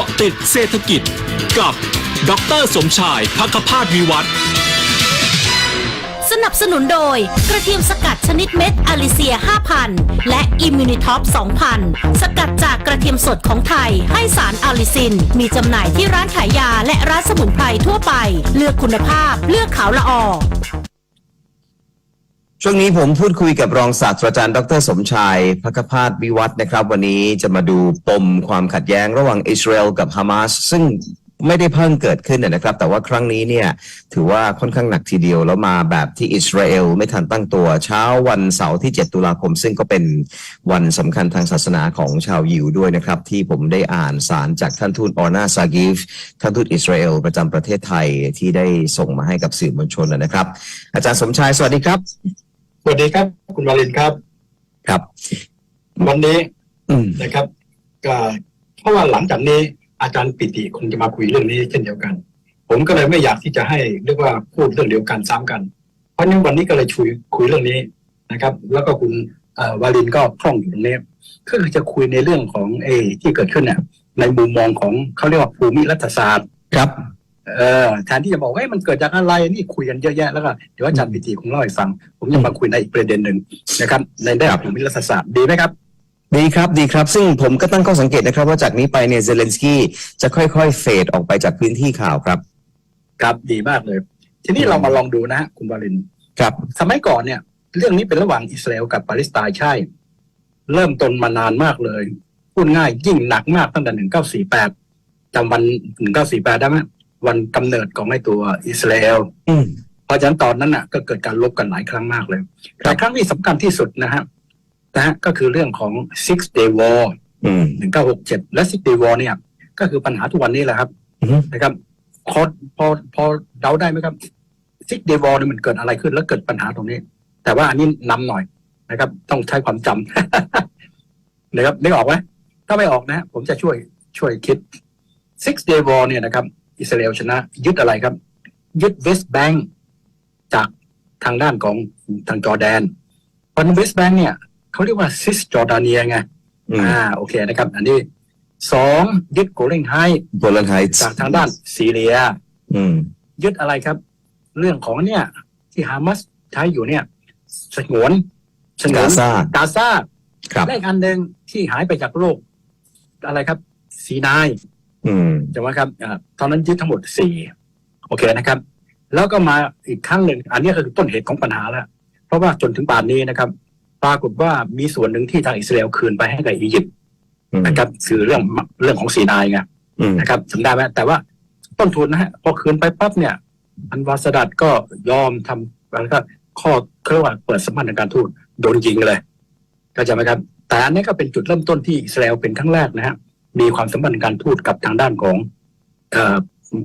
าะติดเศรษฐกิจกับดรสมชายพักพาสวิวัฒน์สนับสนุนโดยกระเทียมสกัดชนิดเม็ดอลิเซีย 5,000 และอิม u นิท็อป 2,000 สกัดจากกระเทียมสดของไทย ให้สารอลิซิน มีจำหน่ายที่ร้านขายยาและร้านสมุนไพรทั่วไป เลือกคุณภาพเลือกขาวละออ ช่วงนี้ผมพูดคุยกับรองศาสตราจารย์ ดร สมชายพักพาสวิวัฒนะครับ วันนี้จะมาดูปมความขัดแย้งระหว่างอิสราเอลกับฮามาสซึ่งไม่ได้เพิ่งเกิดขึ้นนะครับ แต่ว่าครั้งนี้เนี่ยถือว่าค่อนข้างหนักทีเดียว แล้วมาแบบที่อิสราเอลไม่ทันตั้งตัว เช้าวันเสาร์ที่ 7 ตุลาคม ซึ่งก็เป็นวันสำคัญทางศาสนาของชาวยิวด้วยนะครับ ที่ผมได้อ่านสารจากท่านทูตออนาซากิฟท่านทูตอิสราเอลประจำประเทศไทยที่ได้ส่งมาให้กับสื่อมวลชนนะครับ อาจารย์สมชายสวัสดีครับ สวัสดีครับ คุณวารินครับ ครับ วันนี้อืมนะครับก็เพราะว่าหลังจากนี้อาจารย์ปิติคงจะมาคุยเรื่องนี้เช่นเดียวกัน ผมก็เลยไม่อยากที่จะให้เรียกว่าพูดเรื่องเดียวกันซ้ำกัน เพราะฉะนั้นวันนี้ก็เลยคุยคุยเรื่องนี้นะครับ แล้วก็คุณเอ่อวารินก็คล่องอยู่ตรงนี้ก็คือจะคุยในเรื่องของเออที่เกิดขึ้นเนี่ยในมุมมองของเขาเรียกว่าภูมิรัฐศาสตร์ครับ เออแทนที่จะบอกว่าเฮ้ยมันเกิดจากอะไรนี่คุยกันเยอะแยะแล้วก็เดี๋ยวอาจารย์ปิติคงเล่าให้ฟัง ผมจะมาคุยในอีกประเด็นหนึ่งนะครับ ในด้านภูมิรัฐศาสตร์ดีไหมครับดีครับดีครับ ซึ่งผมก็ตั้งข้อสังเกตนะครับ ว่าจากนี้ไปเนี่ยเซเลนสกี้จะค่อยๆ เฟดออกไปจากพื้นที่ข่าวครับ ครับดีมากเลย ทีนี้เรามาลองดูนะฮะคุณวารินครับสมัยก่อนเนี่ย เรื่องนี้เป็นระหว่างอิสราเอลกับปาเลสไตน์ใช่ เริ่มต้นมานานมากเลยพูดง่ายยิ่งหนักมากตั้งแต่หนึ่งเก้าสี่แปดจำวันหนึ่งเก้าสี่แปดได้ไหม วันกำเนิดของไอ้ตัวอิสราเอลอืมเพราะฉะนั้นตอนนั้นน่ะ ก็เกิดการลบกันหลายครั้งมากเลยครับแต่ครั้งที่สำคัญที่สุดนะฮะนะฮะก็คือเรื่องของ six day war อืมหนึ่งเก้าหกเจ็ดและ six day war เนี่ย ก็คือปัญหาทุกวันนี้แหละครับอืมนะครับพอพอพอเดาได้ไหมครับซิกเดวอลนี่มันเกิดอะไรขึ้นแล้วเกิดปัญหาตรงนี้ แต่ว่าอันนี้นำหน่อยนะครับ ต้องใช้ความจำนะครับนึกออกไหมถ้าไม่ออกนะ ผมจะช่วยช่วยคิด Six Day War เนี่ยนะครับ อิสราเอลชนะ ยึดอะไรครับ ยึดเวสต์แบง k จากทางด้านของทางจอร์แดนเพราะเวสต์แบง k เนี่ยเขาเรียกว่าซิสจอร์ดาเนียไงอืมอ่าโอเคนะครับ อันนี้สองยึดโกเลนไฮโบลันไฮส์จากทางด้านซีเรียอืมยึดอะไรครับ เรื่องของเนี่ย ที่ฮามาสใช้อยู่เนี่ยสงวนสงวกานซากาซาครับและอีกอันหนึ่งที่หายไปจากโลก อะไรครับซีนาย อืมใช่ไหมครับอ่าตอนนั้นยึดทั้งหมดสี่โอเคนะครับ แล้วก็มาอีกครั้งหนึ่งอันนี้ก็คือต้นเหตุของปัญหาแล้วเพราะว่าจนถึงป่านนี้นะครับ ปรากฏว่ามีส่วนหนึ่งที่ทางอิสราเอลคืนไปให้กับอียิปต์อืมนะครับคือเรื่องเรื่องของซีนายไงอืมนะครับจำได้ไหมแต่ว่าต้นทุนนะฮะพอคืนไปปั๊บเนี่ย อันวาสดัดก็ยอมทำแล้วก็ข้อเขาเรียกว่าเปิดสมพันธ์ทางการทูตโดนยิงเลยเข้าใจไหมครับ แต่อันนี้ก็เป็นจุดเริ่มต้นที่อิสราเอลเป็นครั้งแรกนะฮะ มีความสัมพันธ์ทางการทูตกับทางด้านของเอ่อ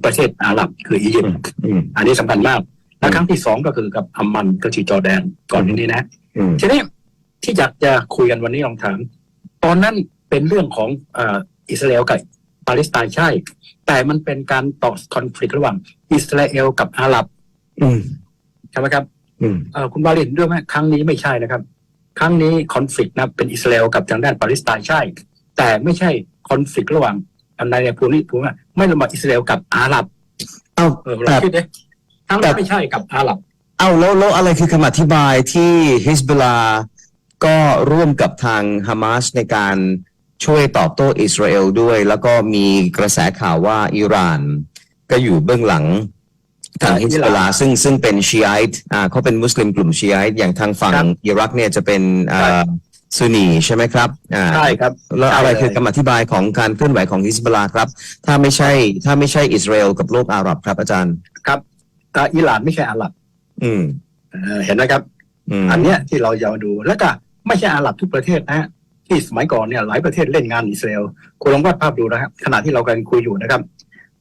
ประเทศอาหรับคืออียิปต์อืม อันนี้สำคัญมาก และครั้งที่สองก็คือกับอัมมันก็คือจอร์แดนก่อนนี้นะ อืม ทีนี้ที่อยากจะคุยกันวันนี้ลองถาม ตอนนั้นเป็นเรื่องของเอ่ออิสราเอลกับปาเลสไตน์ใช่ แต่มันเป็นการต่อคอน FLICT ระหว่างอิสราเอลกับอาหรับอืม ใช่ไหมครับอืม เอ่อคุณวาลินด้วยไหมครั้งนี้ไม่ใช่นะครับ ครั้งนี้คอน FLICT นะเป็นอิสราเอลกับทางด้านปาเลสไตน์ใช่ แต่ไม่ใช่ คอน FLICT ระหว่างอันใดในภูมิภูมิไม่ระหว่างอิสราเอลกับอาหรับเอ้าเออแต่เราคิดดิครั้งแต่นี้ไม่ใช่กับอาหรับ เอ้าแล้วแล้วอะไรคือคำอธิบายที่ฮิสบ l ลาก็ร่วมกับทางฮามาสในการช่วยตอบโต้อิสราเอลด้วย แล้วก็มีกระแสข่าวว่าอิหร่าน ก็อยู่เบื้องหลังทางอ่าฮิสอิบหร่านลาซึ่งซึ่งเป็นชีไอต์อ่าเขาเป็นมุสลิมกลุ่มชีไอต์อย่างทางฝั่งครับอิรักเนี่ยจะเป็นอ่ใช่า ซุนีใช่ไหมครับอ่าใช่ครับแล้วอะไรใช่เลยคือคำอธิบายของการเคลื่อนไหวของฮิสบ l ลาครับ ถ้าไม่ใช่ถ้าไม่ใช่อิสราเอลกับโลกอาหรับครับอาจารย์ครับแต่อิหร่านไม่ใช่อาหรับ อืมเออเห็นไหมครับอืมอันเนี้ยที่เราจะมาดูแล้วก็ไม่ใช่อาหรับทุกประเทศนะฮะที่สมัยก่อนเนี่ยหลายประเทศเล่นงานอิสราเอลคุณลองวาดภาพดูนะครับขณะที่เรากำลังคุยอยู่นะครับ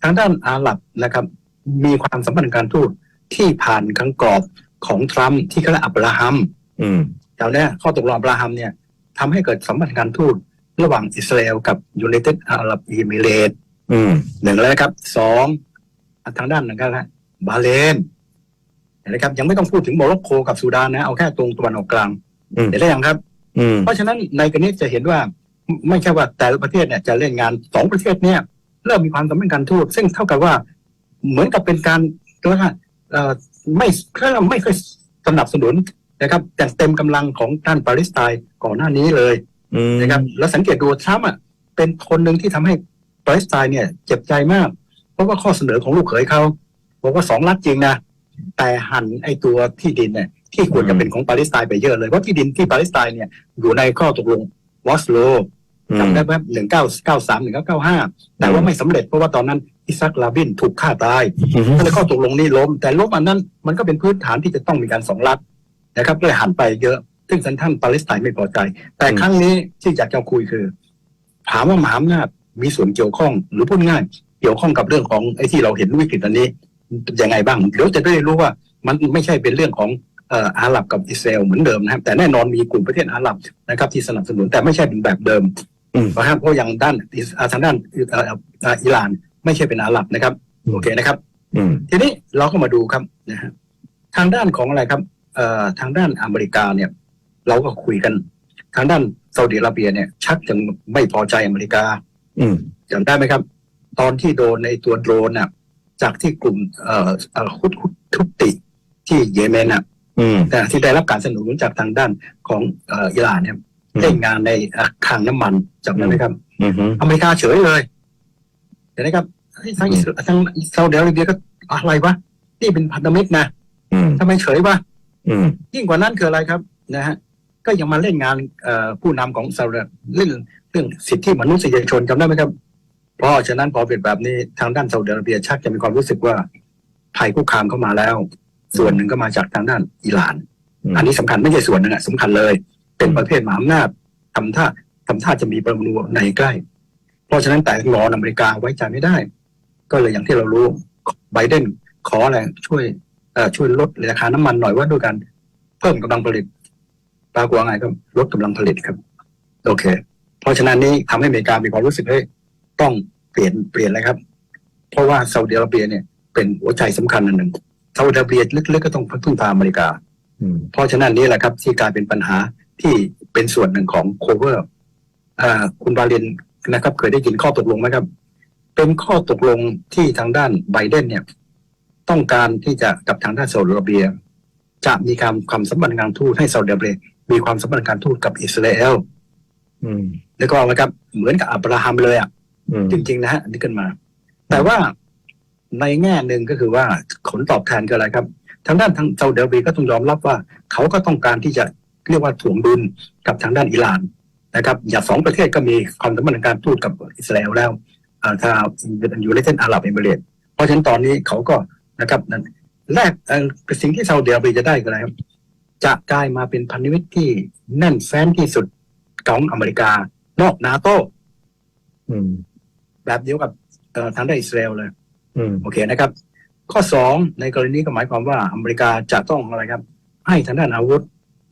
ทางด้านอาหรับนะครับ มีความสัมพันธ์ทางการทูตที่ผ่านคังกรอบของทรัมป์ที่เขาเรียกอับราฮัมอืมแถวเนี้ยข้อตกลงอับราฮัมเนี่ย ทำให้เกิดสัมพันธ์ทางการทูตระหว่างอิสราเอลกับยู n i เต็ดอาหรับเอมิเรตส์อืมหนึ่งแล้วนะครับสองทางด้านหนึ่งก็แล้วบาห์เลนเห็นไหมครับ ยังไม่ต้องพูดถึงโมร็อกโกกับซูดานนะ เอาแค่ตรงตะวันออกกลางอืมเห็นได้ยังครับอืมเพราะฉะนั้นในกรณีจะเห็นว่าไม่ไม่ใช่ว่าแต่ละประเทศเนี่ยจะเล่นงานสองประเทศเนี่ยเริ่มมีความสัมพันธ์การทูตซึ่งเท่ากับว่า เหมือนกับเป็นการตัวาเอ่อไม่เขาไม่เคยสนับสนุน นะครับอย่างเต็มกำลังของด้านปาเลสไตน์ก่อนหน้านี้เลยอืมนะครับแล้วสังเกตดูทรัมป์อะเป็นคนหนึ่งที่ทำให้ปาเลสไตน์เนี่ยเจ็บใจมาก เพราะว่าข้อเสนอของลูกเขยเขาบอกว่าสองรัฐจริงนะแต่หันไอตัวที่ดินเนี่ยที่ควรจะเป็นของปาเลสไตน์ไปเยอะเลยเพราะที่ดินที่ปาเลสไตน์เนี่ยอยู่ในข้อตกลงวอสโลจำได้ไหมหนึ่งเก้าเก้าสามหนึ่งเก้าเก้าห้าแต่ว่าไม่สำเร็จเพราะว่าตอนนั้นอิซักลาบินถูกฆ่าตายอืมก็เลยข้อตกลงนี้ล้ม แต่ล้มอันนั้นมันก็เป็นพื้นฐานที่จะต้องมีการสองรัฐ นะครับก็เลยหันไปเยอะซึ่งท่านท่านปาเลสไตน์ไม่พอใจ แต่ครั้งนี้ที่อยากจะคุยคือ ถามว่ามหาอำนาจมีส่วนเกี่ยวข้อง หรือพูดง่ายเกี่ยวข้องกับเรื่องของไอ้ที่เราเห็นวิกฤตอันนี้ยังไงบ้างเดี๋ยวจะได้รู้ว่ามันไม่ใช่เป็นเรื่องของเอ่ออาหรับกับอิสราเอลเหมือนเดิมนะครับ แต่แน่นอนมีกลุ่มประเทศอาหรับนะครับ ที่สนับสนุนแต่ไม่ใช่เป็นแบบเดิมอืมนะครับเพราะอย่างด้านอิสอ่าทางด้านเอ่อเอ่ออิหร่านไม่ใช่เป็นอาหรับนะครับโอเคนะครับอืมทีนี้เราก็มาดูครับนะฮะทางด้านของอะไรครับเอ่อ ทางด้านอเมริกาเนี่ย เราก็คุยกัน ทางด้านซาอุดิอาระเบียเนี่ย ชักจะไม่พอใจอเมริกา อืมจำได้ไหมครับ ตอนที่โดนในตัวโดรนน่ะ จากที่กลุ่มเอ่อเอ่อฮุดฮุดทุตติที่เยเมนน่ะอืมแต่ที่ได้รับการสนับสนุนจากทางด้านของเอ่ออิหร่านเนี่ยอืมเล่นงานในอะคลังน้ำมันจำได้ไหมครับอืมอเมริกาเฉยเลยเห็นไหมครับเฮ้ยทางอิสราทางซาอุดิอาระเบียก็อะไรวะนี่เป็นพันธมิตรนะอืมทำไมเฉยวะอืม ยิ่งกว่านั้นคืออะไรครับนะฮะก็ยังมาเล่นงานเอ่อผู้นำของซาอุดิเรื่องเรื่องสิทธิมนุษยชนจำได้ไหมครับ เพราะฉะนั้นพอเป็นแบบนี้ทางด้านซาอุดิอาระเบียชักจะมีความรู้สึกว่าภัยคุกคามเข้ามาแล้ว ส่วนหนึ่งก็มาจากทางด้านอิหร่านอืมอันนี้สำคัญไม่ใช่ส่วนหนึ่งอะสำคัญเลย เป็นประเภทมหาอำนาจทำท่าทำท่าจะมีปรมาณูในใกล้ เพราะฉะนั้นแต่งอนอเมริกาไว้ใจไม่ได้ ก็เลยอย่างที่เรารู้ไบเดนขออะไรช่วยเอ่อ ช่วยลดราคาน้ำมันหน่อยว่าด้วยกันเพิ่มกำลังผลิตปรากฏว่าไงก็ลดกำลังผลิตครับ โอเค เพราะฉะนั้นนี้ทำให้อเมริกามีความรู้สึกเฮ้ยต้องเปลี่ยนเปลี่ยนเลยครับ เพราะว่าซาอุดิอาระเบียเนี่ยเป็นหัวใจสำคัญอันหนึ่งซาอุดิอาระเบียลึกๆก็ต้องพึ่งพาอเมริกาอืมเพราะฉะนั้นนี่แหละครับ ที่กลายเป็นปัญหาที่เป็นส่วนหนึ่งของโคเวอร์คุณบาเลนนะครับ เคยได้ยินข้อตกลงไหมครับ เป็นข้อตกลงที่ทางด้านไบเดนเนี่ย ต้องการที่จะกับทางด้านซาอุดิอาระเบีย จะมีการความสัมพันธ์การทูตให้ซาอุดิอาระเบียมีความสัมพันธ์การทูตกับอิสราเอลอืมแล้วก็นะครับ เหมือนกับอับราฮัมเลยอะอืมจริง ๆ นะฮะอันนี่ขึ้นมา แต่ว่าในแง่หนึ่งก็คือว่าผลตอบแทนคืออะไรครับ ทางด้านทางซาอุดิอาระเบียก็ต้องยอมรับว่า เขาก็ต้องการที่จะเรียกว่าถ่วงดุลกับทางด้านอิหร่านนะครับ อย่าสองประเทศก็มีความสัมพันธ์การทูตกับอิสราเอลแล้วอ่าถ้าอยู่ในเส้นอาหรับเอมิเรตส์เพราะฉะนั้นตอนนี้เขาก็ นะครับนั่นแรกเอ่อสิ่งที่ซาอุดิอาระเบียจะได้คืออะไรครับ จะกลายมาเป็นพันธมิตรที่แน่นแฟ้นที่สุดของอเมริกานอกนาโตอืมแบบเดียวกับเอ่อทางด้านอิสราเอลเลยอืมโอเคนะครับ ข้อสองในกรณีนี้ก็หมายความว่าอเมริกาจะต้องอะไรครับ ให้ทางด้านอาวุธ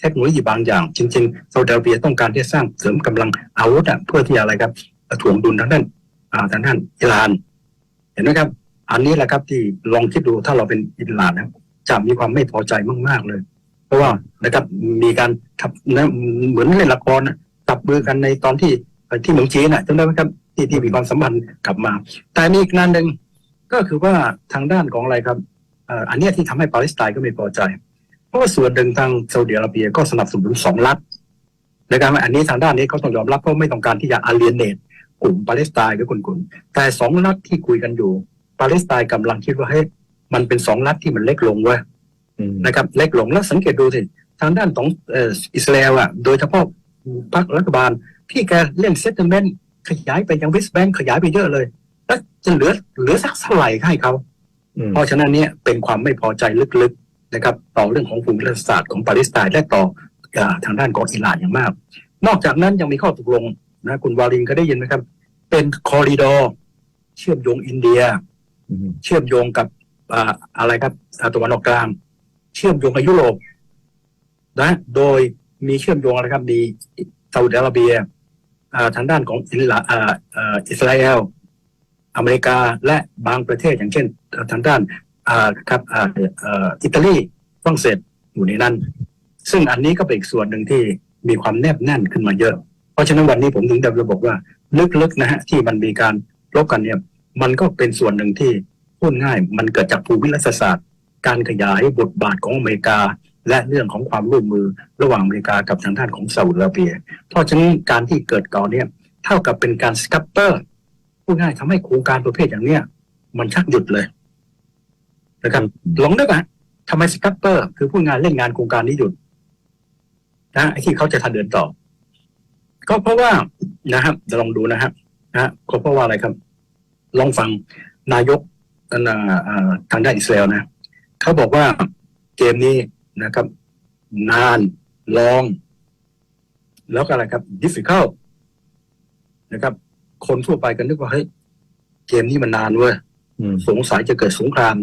เทคโนโลยีบางอย่าง จริงๆซาอุดิอาระเบียต้องการที่จะสร้างเสริมกำลังอาวุธอะเพื่อที่อะไรครับถ่วงดุลทางด้านอ่าทางด้านอิหร่าน เห็นไหมครับ อันนี้แหละครับที่ลองคิดดูถ้าเราเป็นอิหร่านนะจะมีความไม่พอใจมาก ๆเลย เพราะว่านะครับมีการทับนะเหมือนเล่นละครนะจับมือกันในตอนที่ที่เมืองจีนนะจำได้ไหมครับที่ที่มีความสัมพันธ์กลับมา แต่มีอีกนันหนึ่งก็คือว่าทางด้านของอะไรครับอันนี้ที่ทำให้ปาเลสไตน์ก็ไม่พอใจ เพราะว่าส่วนหนึ่งทางซาอุดิอาระเบียก็สนับสนุนสองรัฐในการอันนี้ทางด้านนี้เขาต้องยอมรับเพราะไม่ต้องการที่จะอาเลียนเนตกลุ่มปาเลสไตน์หรือกลุ่มๆแต่สองรัฐที่คุยกันอยู่ ปาเลสไตน์กำลังคิดว่าเฮ้ยมันเป็นสองรัฐที่มันเล็กลงเว้ยอืมนะครับ เล็กลงแล้วสังเกตดูสิทางด้านของเอ่ออิสราเอลอะ โดยเฉพาะพรรครัฐบาลที่แกเล่นเซตเมนต์ขยายไปยังเวสต์แบงค์ขยายไปเยอะเลย แล้วจะเหลือเหลือสักเท่าไหร่ให้เขาอืมเพราะฉะนั้นเนี่ยเป็นความไม่พอใจลึกๆนะครับ ต่อเรื่องของภูมิรัฐศาสตร์ของปาเลสไตน์และต่อเอ่อทางด้านของอิหร่านอย่างมาก นอกจากนั้นยังมีข้อตกลงนะคุณวาลินก็ได้ยินไหมครับ เป็นคอริดอร์เชื่อมโยงอินเดียอืม เชื่อมโยงกับอะไรครับอาตะวันออกกลาง เชื่อมโยงกับยุโรปนะ โดยมีเชื่อมโยงอะไรครับมีซาอุดิอาระเบียทางด้านของอิหร่านลาอิสราเอลอเมริกาและบางประเทศอย่างเช่น ทางด้านครับอิตาลีฝรั่งเศสอยู่ในนั้น ซึ่งอันนี้ก็เป็นอีกส่วนหนึ่งที่มีความแนบแน่นขึ้นมาเยอะ เพราะฉะนั้นวันนี้ผมถึงได้ระบอกว่า ลึกๆนะฮะที่มันมีการรบกันเนี่ย มันก็เป็นส่วนหนึ่งที่พูดง่าย มันเกิดจากภูมิรัฐศาสตร์ การขยายบทบาทของอเมริกา และเรื่องของความร่วมมือระหว่างอเมริกากับทางด้านของซาอุดิอาระเบีย เพราะฉะนั้นการที่เกิดก่อนเนี่ยเท่ากับเป็นการสกัปเปอร์พูดง่ายทำให้โครงการประเภทอย่างเนี้ยมันชักหยุดเลยนะครับลองนึกอะทำไมสกัปเปอร์คือพูดง่ายเล่นงานโครงการนี้หยุดนะไอ้ที่เขาจะทันเดินต่อ ก็เพราะว่านะครับเดี๋ยวลองดูนะครับนะฮะก็เพราะว่าอะไรครับ ลองฟังนายกอ่าอ่าทางด้านอิสราเอลนะเขาบอกว่าเกมนี้นะครับ นานลอง แล้วก็อะไรครับ difficult นะครับ คนทั่วไปกันนึกว่าเฮ้ยเกมนี้มันนานเว้ยอืมสงสัยจะเกิดสงคราม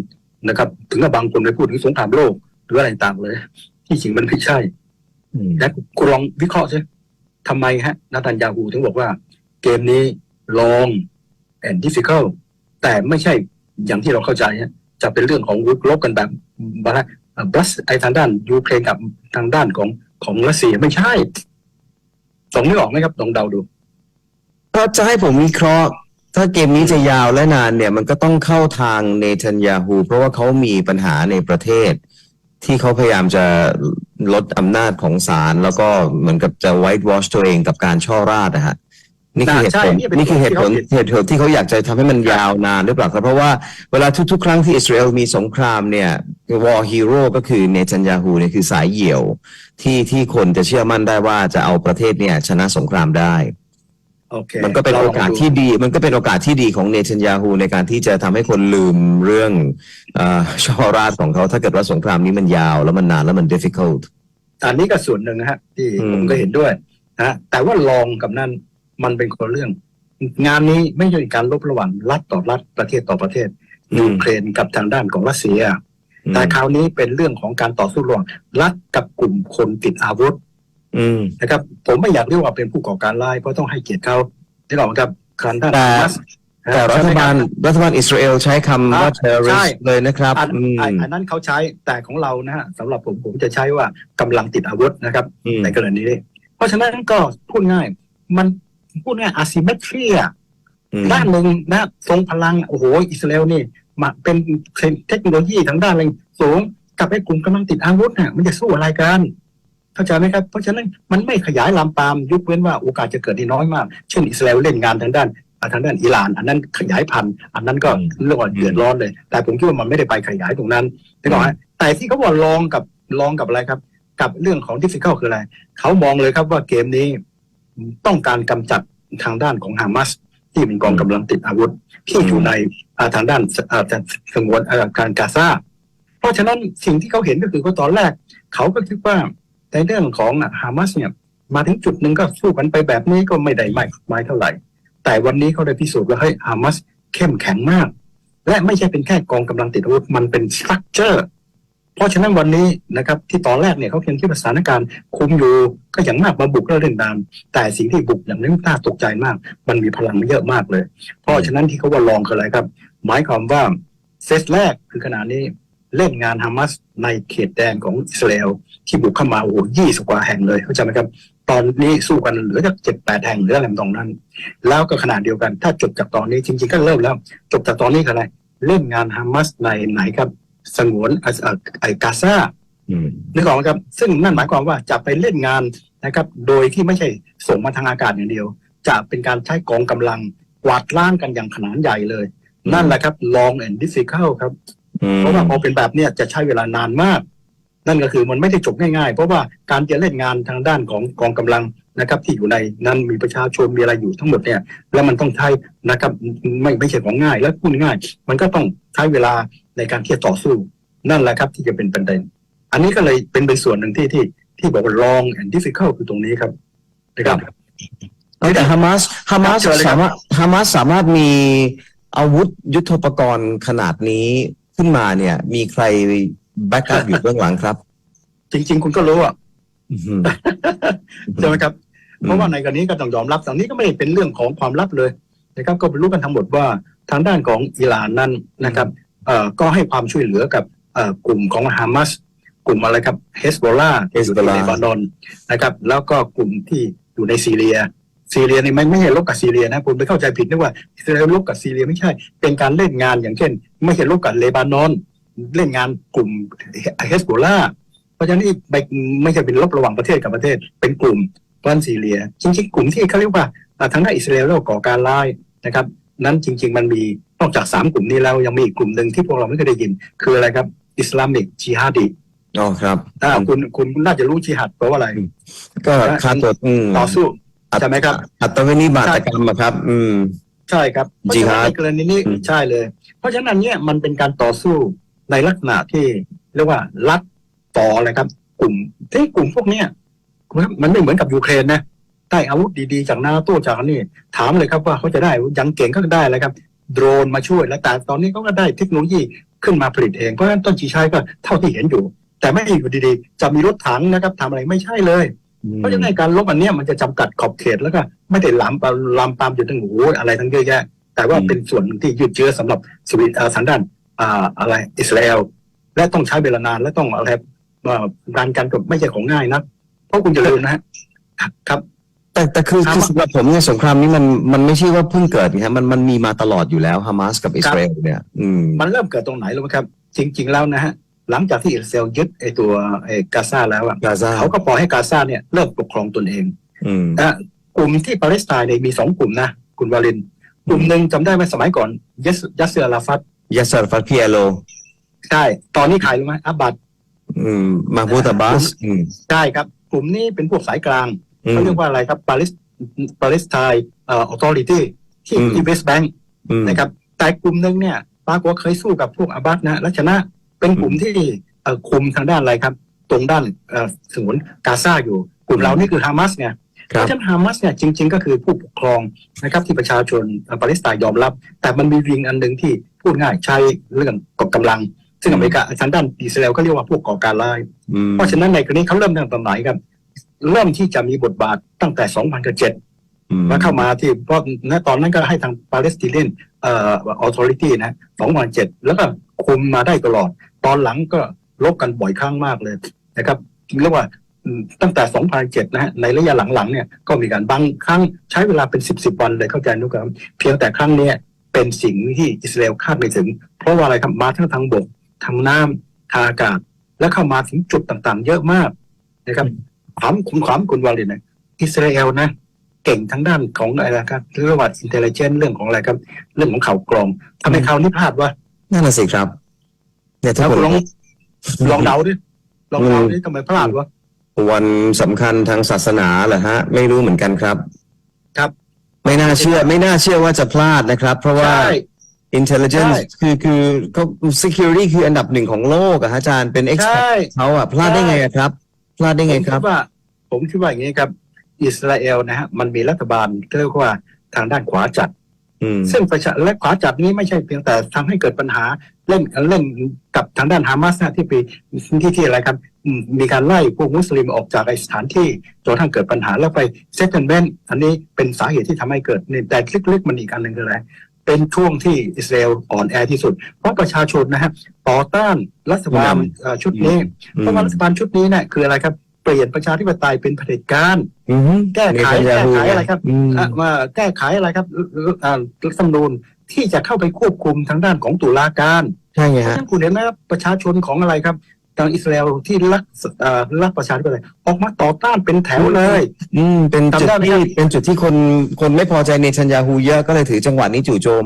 นะครับ ถึงกับบางคนไปพูดถึงสงครามโลกหรืออะไรต่างๆเลย ที่จริงมันไม่ใช่อืมและคุณลองวิเคราะห์สิทำไมฮะ นาตันยาฮูถึงบอกว่า เกมนี้ long and difficult แต่ไม่ใช่อย่างที่เราเข้าใจจะเป็นเรื่องของวุกลบกันแบบบาบลัสไอทางด้านยูเครนกับทางด้านของของรัสเซียไม่ใช่สองนึกออกไหมครับลองเดาดูก็จะให้ผมวิเคราะห์ ถ้าเกมนี้จะยาวและนานเนี่ย มันก็ต้องเข้าทางเนทันยาฮูเพราะว่าเขามีปัญหาในประเทศ ที่เขาพยายามจะลดอำนาจของศาลแล้วก็เหมือนกับจะ white wash ตัวเองกับการช่อราดนะฮะ นี่คือเหตุใช่ผลนี่เป็นนี่คือเหตุผลที่เขาเหตุผลที่เขาอยากจะทำให้มันยาวนานหรือเปล่าครับ เพราะว่าเวลาทุก ๆ ครั้งที่อิสราเอลมีสงครามเนี่ยวอร์ฮีโร่ก็คือเนทันยาฮูเนี่ยคือสายเหี่ยวที่ที่คนจะเชื่อมั่นได้ว่าจะเอาประเทศเนี่ยชนะสงครามได้โอเคมันก็เป็นโอกาสที่ดี มันก็เป็นโอกาสที่ดีของเนทันยาฮูในการที่จะทำให้คนลืมเรื่องเออชอราดของเขาถ้าเกิดว่าสงครามนี้มันยาวแล้วมันนานแล้วมัน difficult อันนี้ก็ส่วนหนึ่งนะฮะที่อืมผมก็เห็นด้วยนะฮะแต่ว่าลองกับนั้น มันเป็นคนละเรื่อง งานนี้ไม่ใช่การลบระหว่างรัฐต่อรัฐประเทศต่อประเทศยูเครนกับทางด้านของรัสเซียอืมแต่คราวนี้เป็นเรื่องของการต่อสู้ระหว่างรัฐกับกลุ่มคนติดอาวุธอืมนะครับ ผมไม่อยากเรียกว่าเป็นผู้ก่อการร้ายเพราะต้องให้เกียรติเขาที่บอกครับทางด้านแต่ฮามาสแต่รัฐบาลใช่ไหมครัฐบาลอิสราเอลใช้คำว่าอ่าใช่ terrorist เลยนะครับอันอืมอันอันนั้นเขาใช้แต่ของเรานะฮะสำหรับผมผมจะใช้ว่ากำลังติดอาวุธนะครับอืมในกรณีนี้ เพราะฉะนั้นก็พูดง่าย มัน พูดง่าย asymmetry อะอืมด้านหนึ่งนะทรงพลังโอ้โหอิสราเอลนี่มาเป็นเทคโนโลยีทางด้านอะไรสูงกับไอ้กลุ่มกำลังติดอาวุธเนี่ยมันจะสู้อะไรกัน เข้าใจไหมครับ เพราะฉะนั้นมันไม่ขยายลามปามยกเว้นว่าโอกาสจะเกิดนี่น้อยมาก เช่นอิสราเอลเล่นงานทางด้านอ่าทางด้านอิหร่าน อันนั้นขยายพันธุ์อันนั้นก็เรื่องว่าเดือดร้อนเลย แต่ผมคิดว่ามันไม่ได้ไปขยายตรงนั้นนึกออกไหมแต่ที่เขาบอกลองกับลองกับอะไรครับ กับเรื่องของ difficult คืออะไรเขามองเลยครับว่าเกมนี้ ต้องการกำจัดทางด้านของฮามาสที่เป็นกองกำลังติดอาวุธ ที่อยู่ในทางด้านอ่าสงวนอ่าการกาซาเพราะฉะนั้นสิ่งที่เขาเห็นก็คือว่าตอนแรก เขาก็คิดว่าในเรื่องของฮามาสเนี่ยมาถึงจุดหนึ่งก็สู้กันไปแบบนี้ก็ไม่ได้มากมายเท่าไหร่ แต่วันนี้เขาได้พิสูจน์ว่าเฮ้ยฮามาสเข้มแข็งมาก และไม่ใช่เป็นแค่กองกำลังติดอาวุธมันเป็นสตรัคเจอร์ เพราะฉะนั้นวันนี้นะครับที่ตอนแรกเนี่ยเขาเพียงคิดว่าสถานการณ์คุมอยู่ก็อย่างมากมาบุกแล้วเล่นดานแต่สิ่งที่บุกอย่างนี้น่าตกใจมาก มันมีพลังเยอะมากเลย เพราะฉะนั้นที่เขาว่าลองคืออะไรครับ หมายความว่าเซตแรกคือขณะนี้เล่นงานฮามาสในเขตแดนของอิสราเอลที่บุกเข้ามาโอ้โหยี่สิบกว่าแห่งเลยเข้าใจไหมครับ ตอนนี้สู้กันเหลือจากเจ็ดแปดแห่งหรืออะไรตรงนั้น แล้วก็ขนาดเดียวกัน ถ้าจบจากตอนนี้จริงๆก็เริ่มแล้ว จบจากตอนนี้คืออะไร เล่นงานฮามาสในไหนครับ สงวนเอ่อเอ่อไอกาซาอืมนึกออกไหมครับ ซึ่งนั่นหมายความว่าจะไปเล่นงานนะครับ โดยที่ไม่ใช่ส่งมาทางอากาศอย่างเดียว จะเป็นการใช้กองกำลังกวาดล้างกันอย่างขนาดใหญ่เลยอืมนั่นแหละครับ long and difficult ครับอืมเพราะว่าพอเป็นแบบเนี้ยจะใช้เวลานานมาก นั่นก็คือมันไม่ได้จบง่ายๆ เพราะว่าการจะเล่นงานทางด้านของกองกำลังนะครับที่อยู่ในนั้นมีประชาชนมีอะไรอยู่ทั้งหมดเนี่ยแล้วมันต้องใช้นะครับไม่ไม่ใช่ของง่ายและพูดง่าย มันก็ต้องใช้เวลาในการที่จะต่อสู้นั่นแหละครับที่จะเป็นประเด็น อันนี้ก็เลยเป็นเป็นส่วนหนึ่งที่ที่ที่บอกว่า long and difficult คือตรงนี้ครับนะครับเอาแต่ฮามาสฮามาสเชิญเลยครับสามารถฮามาสสามารถมีอาวุธยุทโธปกรณ์ขนาดนี้ขึ้นมาเนี่ย มีใคร แบ็กอัพอยู่เบื้องหลังครับ จริง ๆ คุณก็รู้อะอืมใช่ไหมครับอืมเพราะว่าในกรณีก็ต้องยอมรับตรงนี้ก็ไม่ได้เป็นเรื่องของความลับเลยนะครับ ก็รู้กันทั้งหมดว่าทางด้านของอิหร่านนั้นนะครับเอ่อก็ให้ความช่วยเหลือกับเอ่อกลุ่มของฮามาสกลุ่มอะไรครับเฮสโบลาที่อยู่ที่ Hezbollah เลบานอนนะครับ แล้วก็กลุ่มที่อยู่ในซีเรียซีเรียนี่มันไม่ใช่ลบกับซีเรียนะคุณไปเข้าใจผิดนึกว่าอิสราเอลลบกับซีเรียไม่ใช่ เป็นการเล่นงานอย่างเช่น ไม่ใช่ลบกับเลบานอน เล่นงานกลุ่มเฮสโบลาเพราะฉะนั้นนี่ไปไม่ใช่เป็นลบระหว่างประเทศกับประเทศ เป็นกลุ่มก้อนซีเรีย จริงๆ กลุ่มที่เขาเรียกว่าอ่าทางด้านอิสราเอลเรียกว่าก่อการร้ายนะครับ นั้นจริง ๆ มันมีนอกจากสามกลุ่มนี้แล้วยังมีอีกกลุ่มหนึ่งที่พวกเราไม่เคยได้ยิน คืออะไรครับอิสลามิกจิฮาดีอ๋อครับอ่าคุณคุณน่าจะรู้จิฮัดแปลว่าอะไร ก็ค่าตัวอืมต่อสู้ใช่ไหมครับ อัตวินิบาตกรรมอะครับ อืม ใช่ครับเพราะจิฉะฮานั้นดในกรณีนี้อืมใช่เลย เพราะฉะนั้นอันเนี้ยมันเป็นการต่อสู้ ในลักษณะที่เรียกว่ารัดต่ออะไรครับ กลุ่มที่กลุ่มพวกเนี้ยมันไม่เหมือนกับยูเครนนะได้อาวุธดีๆจากนาโต้จากอันนี่ถามเลยครับว่าเขาจะได้ยังเก่งก็ได้เลยครับ โดรนมาช่วยแล้วแต่ตอนนี้เขาก็ได้เทคโนโลยีขึ้นมาผลิตเอง เพราะฉะนั้นต้นจีชัยก็เท่าที่เห็นอยู่ แต่ไม่อยู่ดีๆ จะมีรถถังนะครับทำอะไรไม่ใช่เลยเพราะฉะนั้นในการลบอันเนี้ยมันจะจำกัดขอบเขตแล้วก็ไม่ได้ลามปามลามปามอยู่ตั้งโอ้โหอะไรทั้งเยอะแยะ แต่ว่าอืมเป็นส่วนหนึ่งที่ยืดเยื้อสำหรับสวิตทางด้าน อ่าอะไรอิสราเอลและต้องใช้เวลานานและต้องอะไรว่าการการจบไม่ใช่ของง่ายนะเพราะคุณจะลืมนะฮะครับ แต่แต่คือครับคือสำหรับผมเนี่ยสงครามนี้มันมันไม่ใช่ว่าเพิ่งเกิดไงฮะมันมันมีมาตลอดอยู่แล้วฮามาสกับอิสราเอลเนี่ยอืมมันเริ่มเกิดตรงไหนรู้ไหมครับ จริง ๆ แล้วนะฮะหลังจากที่อิสราเอลยึดไอตัวไอกาซาแล้วอะกาซาเขาก็ปล่อยให้กาซาเนี่ยเลิกปกครองตนเองอืมอะกลุ่มที่ปาเลสไตน์เนี่ยมีสองกลุ่มนะ คุณวาลิน กลุ่มหนึ่งจำได้ไหมสมัยก่อนยัสยัสเซอร์อาราฟัต ยาสร์ฟัตพีเอโลใช่ ตอนนี้ใครรู้ไหมอับบัดอืมมาบูตาบาสอืมใช่ครับ กลุ่มนี้เป็นพวกสายกลางอืเขามเรียกว่าอะไรครับปาเลสปาเลสไตน์เอ่อออโตริตี้ที่อืมที่เวสต์แบงค์อืมนะครับแต่กลุ่มหนึ่งเนี่ยปรากฏว่าเคยสู้กับพวกอาบัดนะและชนะเป็นกลุ่มที่เอ่อคุมทางด้านอะไรครับ ตรงด้านเอ่อสมุนกาซาอยู่ กลุ่มเรานี่คือฮามาสไงครั เพบราะฉะนั้นฮามาสเนี่ยจริง ๆ ก็คือผู้ปกครองนะครับที่ประชาชนปาเลสไตน์ยอมรับ แต่มันมีวิงอันหนึ่งที่พูดง่ายใช้เรื่องกำลัง ซึ่งอเมริกาทางด้านอิสราเอลก็เรียกว่าพวกก่อการร้ายอืมเพราะฉะนั้นในกรณีเขาเริ่มตั้งแต่ไหนครับ เริ่มที่จะมีบทบาทตั้งแต่ 2007อืมแล้วเข้ามาที่เพราะณตอนนั้นก็ให้ทางปาเลสไตน์เอ่อออโตริตี้นะ2007แล้วก็คุมมาได้ตลอด ตอนหลังก็ลบกันบ่อยครั้งมากเลยนะครับเรียกว่าอืม ตั้งแต่ 2007 นะฮะ ในระยะหลังๆ เนี่ย ก็มีการบางครั้งใช้เวลาเป็น 10 10วันเลยเข้าใจนุกครับ เพียงแต่ครั้งเนี้ยเป็นสิ่งที่อิสราเอลคาดไม่ถึง เพราะว่าอะไรครับ มาทั้งทางบก ทางน้ำทางอากาศ และเข้ามาถึงจุดต่างๆ เยอะมากนะครับถามคุณความคุณวาลินนะ อิสราเอลนะ เก่งทางด้านของอะไรนะครับเรียกว่าอินเทลเจนเรื่องของอะไรครับ เรื่องของข่าวกรองทำให้ข่าวนี้พลาดวะนั่นน่ะสิครับ เนี่ยถ้าแล้วคคุณนลองลองเดาดิ ลองเดาดิทำไมพลาดวะ วันสำคัญทางศาสนาเหรอฮะ ไม่รู้เหมือนกันครับ ครับ ไม่น่าเชื่อ ไม่น่าเชื่อว่าจะพลาดนะครับ เพราะว่า ใช่ intelligence ใช่คือคือเขา security คืออันดับหนึ่งของโลกอะฮะอาจารย์เป็น ใช่ expert เขาอะพลาดได้ไงอะครับ พลาดได้ไงผมคคิรับดว่า ผมคิดว่าอย่างนี้ครับ อิสราเอลนะฮะมันมีรัฐบาลเรียกว่าทางด้านขวาจัดอืม ซึ่งประชาและขวาจัดนี้ไม่ใช่เพียงแต่ทำให้เกิดปัญหาเล่นเล่นกับทางด้านฮามาสนะที่ไปที่ที่อะไรครับอืมมีการไล่พวกมุสลิมออกจากไอสถานที่จนกระทั่งเกิดปัญหาแล้วไปเซตเ e นเ n นอันนี้เป็นสาเหตุที่ทำให้เกิดนี่แต่ลึกๆมันอีกอันหนึ่งคืออะไรเป็นช่วงที่อิสราเอลอ่อนแอที่สุด เพราะประชาชนนะฮะต่อต้านรัฐบาลอืมเอ่อชุดนี้เพราะว่ารัฐบาลชุดนี้เนี่ยคืออะไรครับ เปลี่ยนประชาธิปไตยเป็นเผด็จการอืมแก้ไขเนทันยาฮูแก้ไขอะไรครับอืม อะมาแก้ไขอะไรครับอ่ารัฐธรรมนูญที่จะเข้าไปควบคุมทางด้านของตุลาการ ใช่ไงเพราะฉะฮะ นั้นคุณเห็นไหมครับประชาชนของอะไรครับทางอิสราเอลที่รักเอ่อรักประชาธิปไตยออกมาต่อต้านเป็นแถวเลย อืมเป็นจุดจำได้ไหมที่ครับ เป็นจุดที่คนคนไม่พอใจเนทันยาฮูเยอะก็เลยถือจังหวะนี้จู่โจม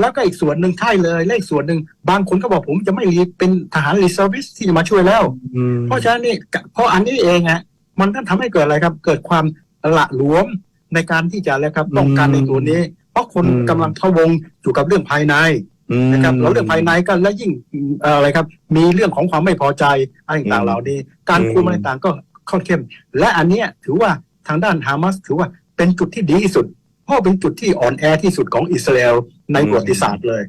แล้วก็อีกส่วนหนึ่งใช่เลยและอีกส่วนหนึ่งบางคนก็บอกผมจะไม่รีเป็นทหารรีเซอร์วิสที่จะมาช่วยแล้วอืมเพราะฉะนั้นนี่เพราะอันนี้เองฮะมันก็ทำให้เกิดอะไรครับ เกิดความละหลวมในการที่จะอะไรครับต้องการในตัวนี้ เพราะคนกำลังพะวงอยู่กับเรื่องภายในอืมนะครับแล้วเรื่องภายในก็และยิ่งเอ่ออะไรครับ มีเรื่องของความไม่พอใจอะไรต่างๆเหล่านี้ การคุมอะไรต่างก็ค่อนเข้ม และอันเนี้ยถือว่าทางด้านฮามาสถือว่าเป็นจุดที่ดีที่สุด เพราะเป็นจุดที่อ่อนแอที่สุดของอิสราเอลในประวัติศาสตร์เลย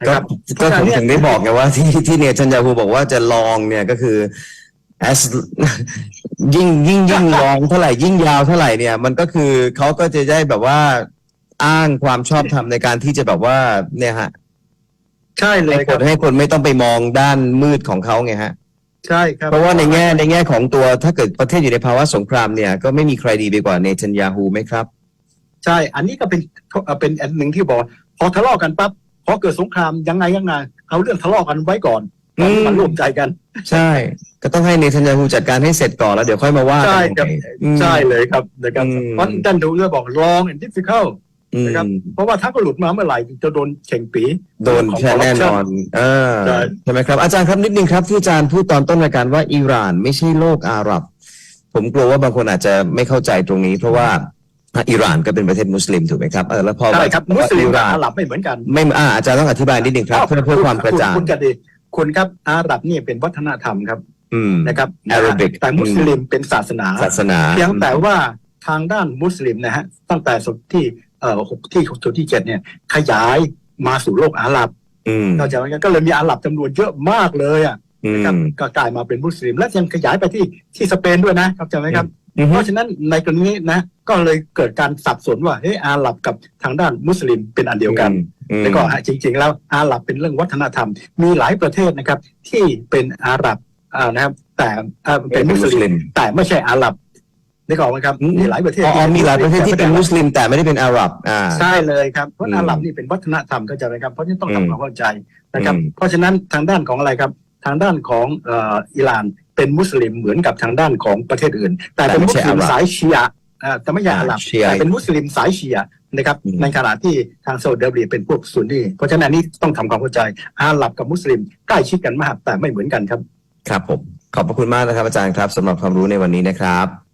นะก็ครับก็ผมถึงได้บอกไงว่าที่ที่เนทันยาฮูบอกว่าจะลองเนี่ยก็คือ as ยิ่งยิ่งยิ่งลองเท่าไหร่ยิ่งยาวเท่าไหร่เนี่ย มันก็คือเขาก็จะได้แบบว่าอ้างความชอบธรรมในการที่จะแบบว่า เนี่ยฮะ ใช่เลให้ยคครับนให้คนไม่ต้องไปมองด้านมืดของเขาไงฮะ ใช่ครับเพราะว่าในแง่ในแง่ของตัวถ้าเกิดประเทศอยู่ในภาวะสงครามเนี่ย ก็ไม่มีใครดีไปกว่าเนทันยาฮูไหมครับ ใช่ อันนี้ก็เป็นเอ่อเป็นอันหนึ่งที่บอกว่าพอทะเลาะกันปั๊บพอเกิดสงครามยังไงยังไงเอาเรื่องทะเลาะกันไว้ก่อนก่อนที่มันร่วมใจกัน ใช่ ก็ต้องให้เนทันยาฮูจัดการให้เสร็จก่อนแล้วเดี๋ยวค่อยมาว่ากัใช่นครับอืมใช่เลยครับนะครับอืมเพราะท่านดูเรื่องบอก long and difficult อืมนะครับเพราะว่าถ้าก็หลุดมาเมื่อไหร่จะโดนเข่งปีโดนแค่แน่นอนเออใช่ใช่ไหมครับ อาจารย์ครับนิดนึงครับที่อาจารย์พูดตอนต้นรายการว่าอิหร่านไม่ใช่โลกอาหรับ ผมกลัวว่าบางคนอาจจะไม่เข้าใจตรงนี้ เพราะว่า อิหร่านก็เป็นประเทศมุสลิมถูกไหมครับเออแล้วพอใช่ครับมุสลิมอิหกับร่านอาหรับไม่เหมือนกันไม่อ่าอาจารย์ต้องอธิบายนิดนึงครับเพื่อเพื่อความกระจ่างคุณจะดีคุณครับอาหรับนี่เป็นวัฒนธรรมครับอืม นะครับ Arabic แต่มุสลิมเป็นศาสนา ศาสนาเพียงแต่ว่าทางด้านมุสลิมนะฮะตั้งแต่สุดที่เอ่อหกที่สุดที่เจ็ดเนี่ยขยายมาสู่โลกอาหรับอืมนอกจากนั้นก็เลยมีอาหรับจำนวนเยอะมากเลยอะอืนะครับมก็กลายมาเป็นมุสลิม และยังขยายไปที่ที่สเปนด้วยนะครับจำไหมครับอืม เพราะฉะนั้นในกรณีนี้นะ ก็เลยเกิดการสับสนว่าเฮ้ยอาหรับกับทางด้านมุสลิมเป็นอันเดียวกันอืมแล้วก็จริง ๆ แล้วอาหรับเป็นเรื่องวัฒนธรรม มีหลายประเทศนะครับ ที่เป็นอาหรับอ่านะครับ แต่อ่าเป็นมุสลิม แต่ไม่ใช่อาหรับได้ก่อนไหมครับอืมมีหลายประเทศอ๋ออ๋อที่มีหลายประเทศที่เป็นมุสลิม แต่ไม่ได้เป็นอาหรับอ่าใช่เลยครับเพราะอืมอาหรับนี่เป็นวัฒนธรรมเข้าใจไหมครับเพราะฉะนั้นต้องอืมทำความเข้าใจนะครับอืมเพราะฉะนั้นทางด้านของอะไรครับ ทางด้านของเอ่ออิหร่าน เป็นมุสลิมเหมือนกับทางด้านของประเทศอื่น แต่เป็นมุสลิมสายชีอะอ่าแต่ไม่ใช่อาหรับชีอะแต่เป็นมุสลิมสายชีอะนะครับอืมในขณะที่ทางซาอุดิอาระเบียเป็นพวกซุนนีเพราะฉะนั้นอันนี้ต้องทำความเข้าใจอาหรับกับมุสลิมใกล้ชิดกันมากแต่ไม่เหมือนกันครับ ครับผมขอบพระคุณมากนะครับอาจารย์ครับสำหรับความรู้ในวันนี้นะครับ